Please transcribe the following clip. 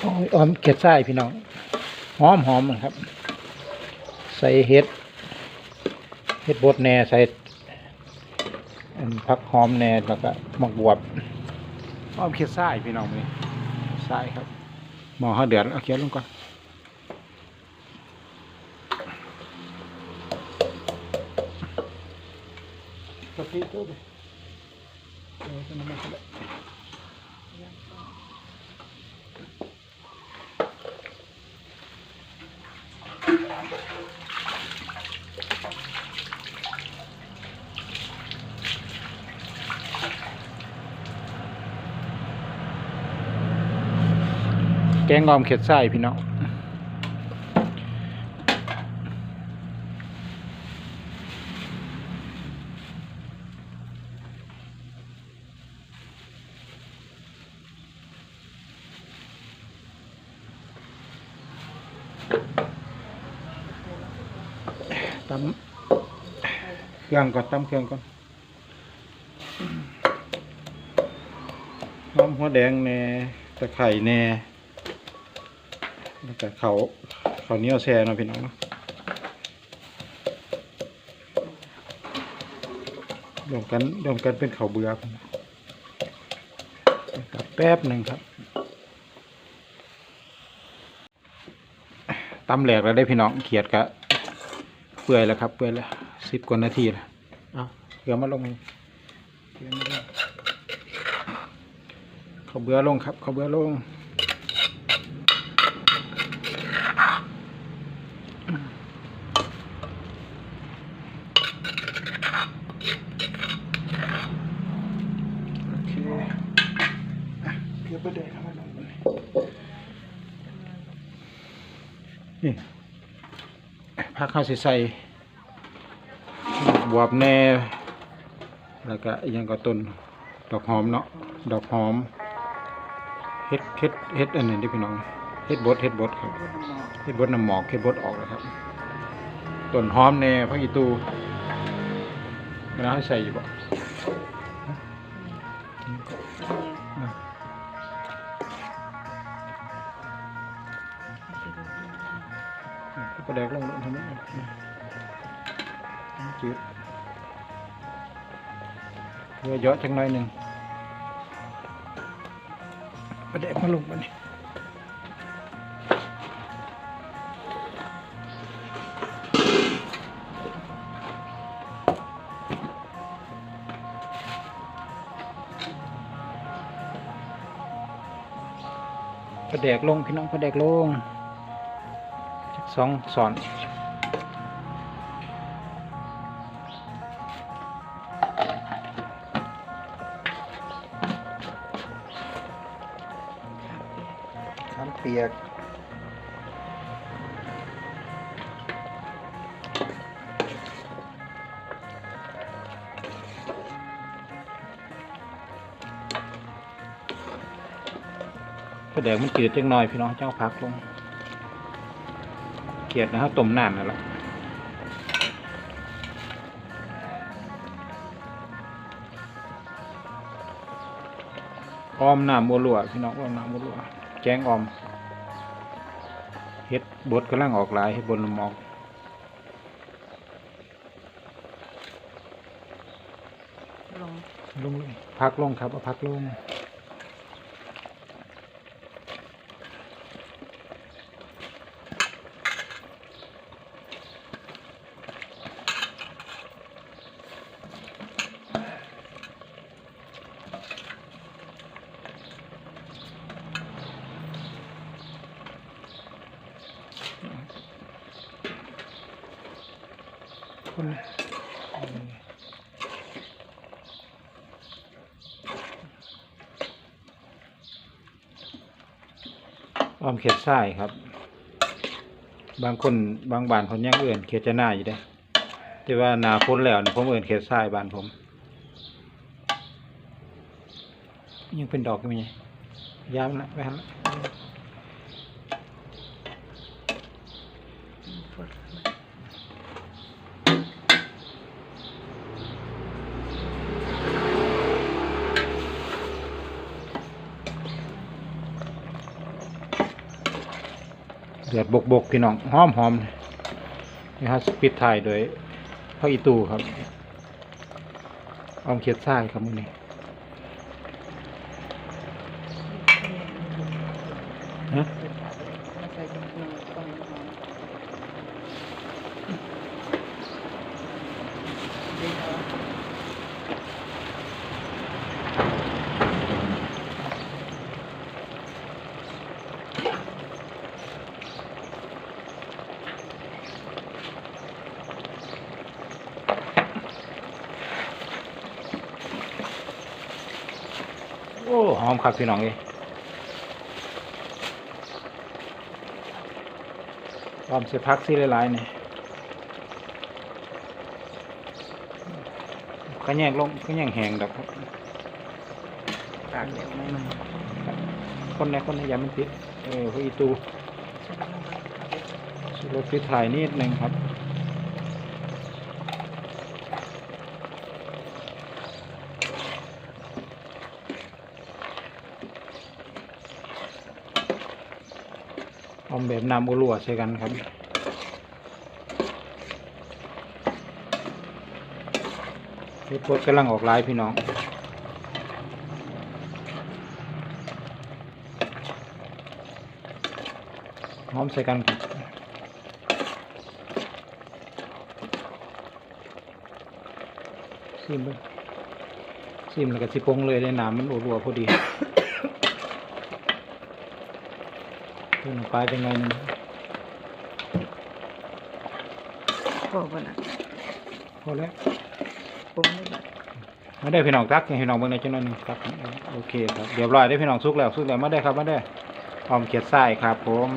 โอ้ยออมเก็ดไส้พี่น้อง หอมหอมนะครับ ใส่เห็ด เห็ดบดแหน่ใส่อันผักหอมแหน่แล้วก็หมกบวบออมเก็ดไส้พี่น้องนี่ไส้ครับหมอเขาเดือดเอาเคี่ยวลงก่อนกะทิตัวดิเดี๋ยวจะนำมาก็ได้ แกงงอมเข็ดไส้พี่น้องตำเครื่องก่อนตำเครื่องก่อนหอมหัวแดงแหน่ตะไคร่แหน่ แล้วก็เขาเขาวเหนียวแช่เนาะพี่น้องเนาะรวมกันรวมกันเป็นเขาวเบือครับนะครับแป๊บหนึ่งครับตำแหลกแล้วได้พี่น้องเขียดกะเปื่อยแล้วครับเปื่อยแล้วสิบกว่านาทีแล้วเอาเกลือมาลงนี่เกลือมาลงเขาวเบือลงครับเขาวเบือลง โอเค อะเกือบไปได้แล้วมาลงกันนี่พักข้าวสิใส่บวบแน่แล้วก็ย่างก็ต้นดอกหอมเนาะดอกหอมเฮ็ดเฮ็ดเฮ็ดอันนี้ดิพี่น้องเฮ็ดบดเฮ็ดบดครับเฮ็ดบดน้ำหมอกเฮ็ดบดออกแล้วครับต้นหอมแน่พักอีตูเวลาให้ใส่อยู่บ่ ก็แดกลงทำไมจืดเพื่อเยอะจังหน่อยหนึ่งประแดกมาลงมานี่ประแดกลงพี่น้องประแดกลง สองสอนข้ามเปียกกระเดี๋ยวมันจืดจังหน่อยพี่น้องเจ้าพักลง เกียดนะครับต้มน้ำนั่นแหละออมน้ำบัวหลวพี่น้องออมน้ำบัวหลวแกงออมเฮ็ดบดกำลังออกหลายเฮ็ดบนลมออกลงลงลงพักลงครับเอาพักลง คนออมเขียดไส้ครับ บางคนบางบ้านคนยังเอื่นเขียดจะหน้าอยู่เด้แต่ว่านาพ้นแล้วนี่ผมเอื่นเขียดไส้บ้านผม ยังเป็นดอกอยู่ไหมยามละไปหันละ เดือดบกบกพี่น้องหอมหอมนี่ฮะปิดท้ายโดยพ่ออีตูครับออมเขียดทรายครับมื้อนี้ฮะ มาใส่ถุงมือต้องหอมดีเหรอ โอ้หอม ครับพี่น้องเอ้ยออมเสียพักสิหลายๆนี่ขะแยงลงขะแยงแหงดอกครับตากแดดไม่มันคนในคนในยามันติดเออพระอีตูใช่ไหมครับสุรสปิดท้ายนิดนึงครับ อาแบบน้ำอุลัวใช่กันครับเฮ็ดพดกำลังออกลายพี่น้องหอมใส่กันซิมเบิ่งซิมแล้วก็สิปงเลยได้น้ำมันอุลัวพอดี เพิ่มลงไปเป็นไงนึงโอ้โหน่ะพอแล้วผมไม่แบบมาได้พี่น้องตักให้พี่น้องเบิ่งในอยจังหน่อยหนึงตักโอเคครับเรียบร้อยได้อพี่น้องสุกแล้วสุกแล้วมาได้อครับมาได้อหอมเขียดไส้ครับผม